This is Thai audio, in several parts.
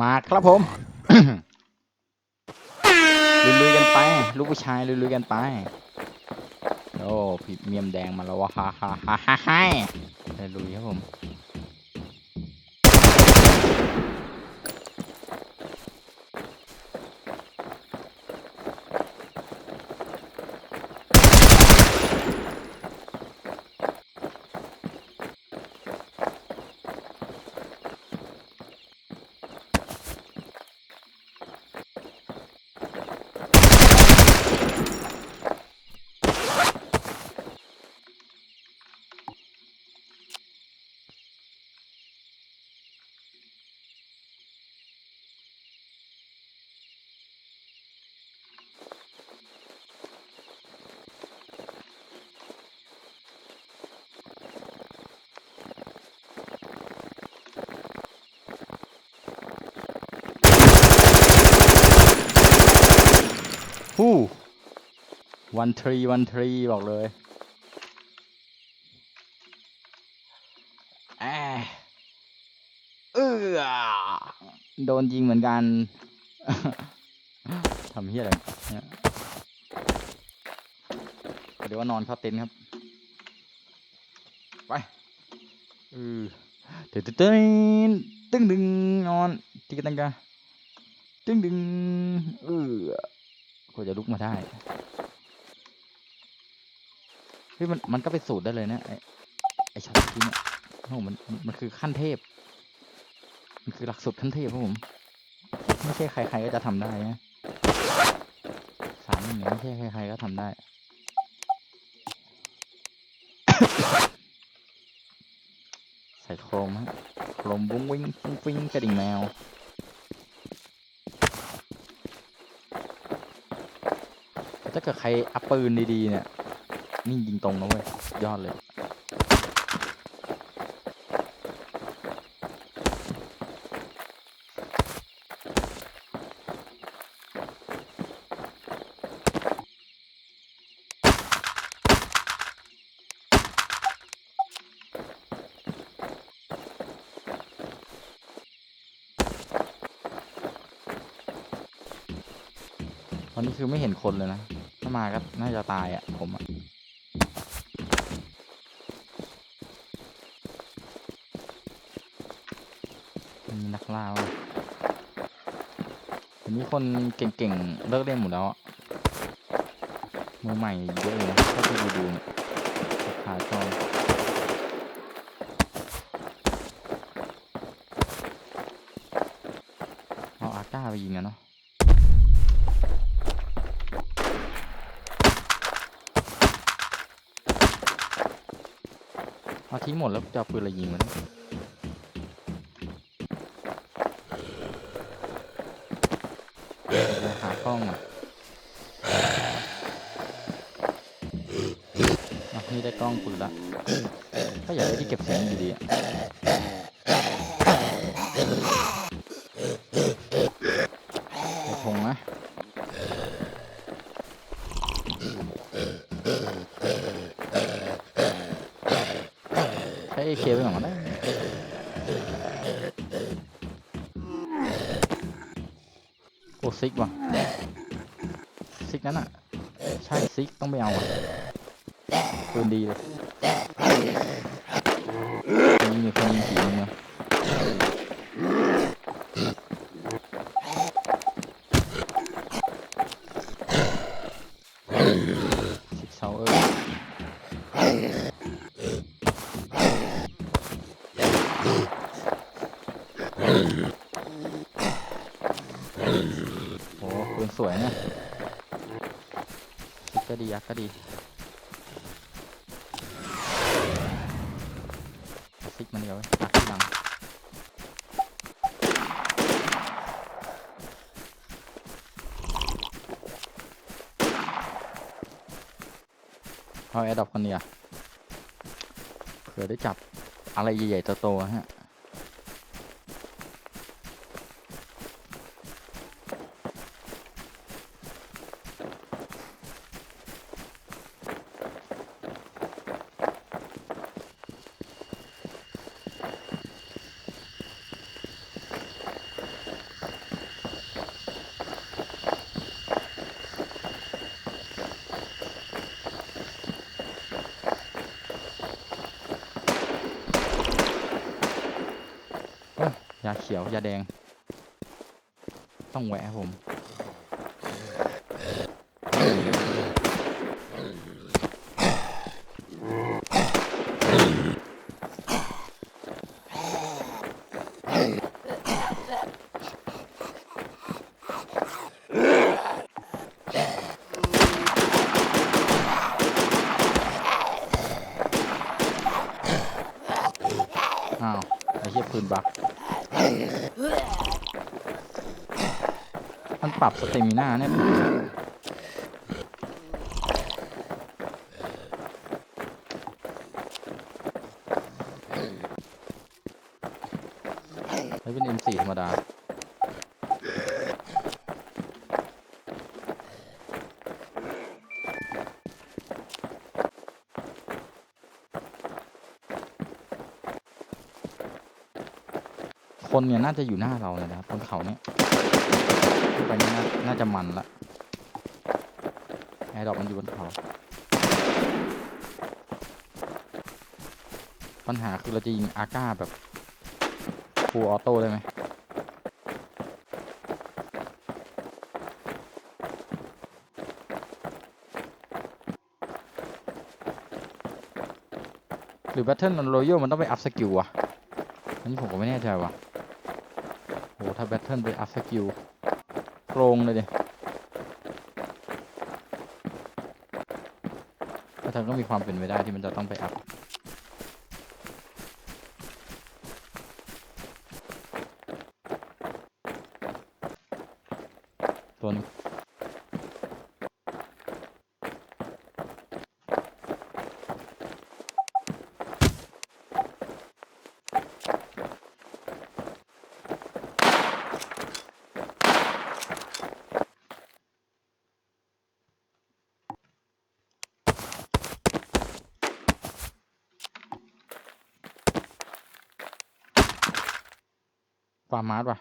มาครับผมลุยๆกันไป ลูกผู้ชายลุยๆกันไปโอ้พรีเมียมแดงมาแล้ววะฮ่าฮ่าฮ่าฮ่าฮ่าได้ลุยครับผม ฮู้วันทรีวันทรีบอกเลยแอเออโดนยิงเหมือนกันทำเฮี้ยอะไรเนี่ยเดี๋ยวว่านอนเข้าเต็นท์ครับ ไปเออเตึ๊ดตึ๊ดตึ้งดึงนอนติกตังกาตึ้งดึงเออ กว่าจะลุกมาได้เฮ้ยมันมันก็ไปสูตรได้เลยนะไอไอช็อตเมื่เนี่ยโอ้โหมันมันมันคือขั้นเทพ มันคือหลักสูตรขั้นเทพครับผมไม่ใช่ใคร ๆ ก็จะทำได้นะสามอย่างไม่ใช่ใครๆก็ทำได้ใส่โครมฮะโครมวุ้งวิ่งฟุ้งฟิ้งกระดิ่งแมว ถ้า เกิดใครอัพปืนดีๆเนี่ยนี่ยิงตรงนะเว้ยยอดเลยตอนนี้คือไม่เห็นคนเลยนะ ถ้ามาก็น่าจะตายอะ ผมอะมีนักล่าวันนี้คนเก่งๆ เลิกเล่นหมดแล้วอะมือใหม่เยอะเลยนะถ้าไปดูดูเนี่ยขาจอยเอาอาก้าไปยิงอะเนาะ เอาทิ้งหมดแล้วจะปืนอะไรยิงมันเดี๋ยวหากล้องอะนี่ได้กล้องปืนละ ก็อยากได้ที่เก็บเสียงอยู่ดีอะไอ้พงนะ ใช้เอเคไปก่อนก็ได้โอ้ซิกว่ะซิกนั้นอะ ใช่ซิกต้องไปเอาอะปืนดีเลยยิงอยู่คนยิงผีมึงอะซิกเซาเออ โอ้ปืนสวยนะซิ ก็ดีซิกมันเดียวไว้ยักษ์ที่หลังเอาแอดดอปคนเดียวเผื่อได้จับอะไรใหญ่ๆโตๆฮะ เขียว ยาแดง ต้องแวะครับผม อ้าว ไอ้เหี้ยปืนบัก มันปรับสเตมิน่าเนี่ยแล้วเป็น M4 ธรรมดา คนเนี่ยน่าจะอยู่หน้าเราเลยนะครับบนเขาเนี่ยขึ้นไปนี่น่าน่าจะมันละแอร์ดรอปมันอยู่บนเขา ปัญหาคือเราจะยิงอาก้าแบบฟูออโต้ได้ไหมหรือ Battle Royale มันต้องไปอัพสกิลอะอันนี้ผมก็ไม่แน่ใจว่ะ หถ้าแบทเทิลไปอัพสกิลโกรงเลยดิถ้าเธอก็มีความเป็นไปได้ที่มันจะต้องไปอัพตัวนี้ งฟาร์มาร์ว่ะ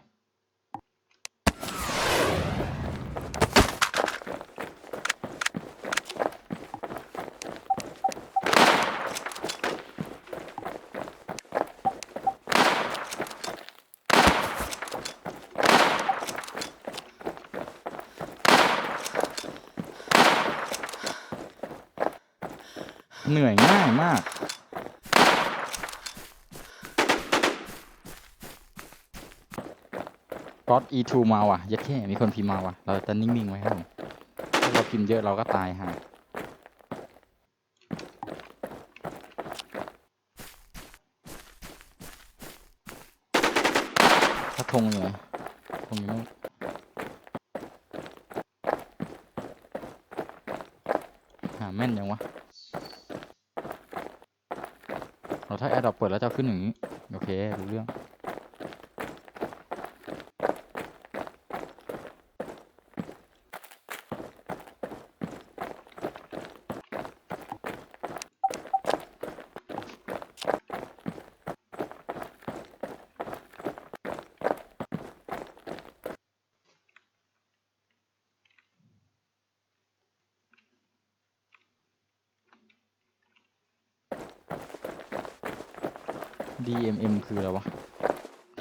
เหนื่อยง่ายมาก อด E2 มาว่ะยัดแค่มีคนพิมพ์มาว่ะ เราจะนิ่งๆไว้ครับผมถ้าเราพิมพ์เยอะเราก็ตายห่าถ้าธงอยู่ไหนธงอยู่นู่นหาแม่นยังวะเราถ้าแอร์ดรอปเปิดแล้วจะขึ้นอย่างนี้ โอเค รู้เรื่อง DMM คืออะไรวะ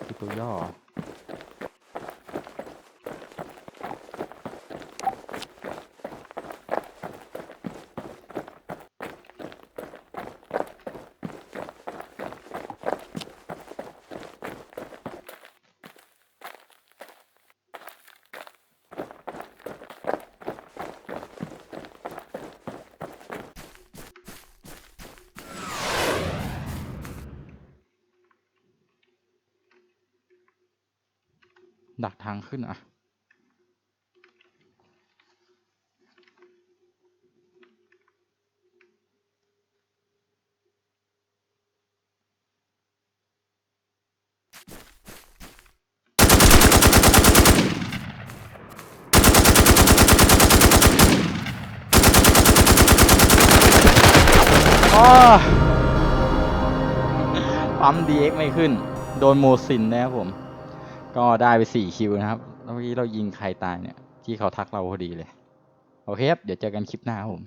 คือตัวย่อ ดักทางขึ้นอะอ้ปั๊ม DX ไม่ขึ้น โดนโมซินนะครับผม ก็ได้ไปสี่คิวนะครับแล้วเมื่อกี้เรายิงใครตายเนี่ย ที่เขาทักเราพอดีเลย โอเคครับ เดี๋ยวเจอกันคลิปหน้าครับผม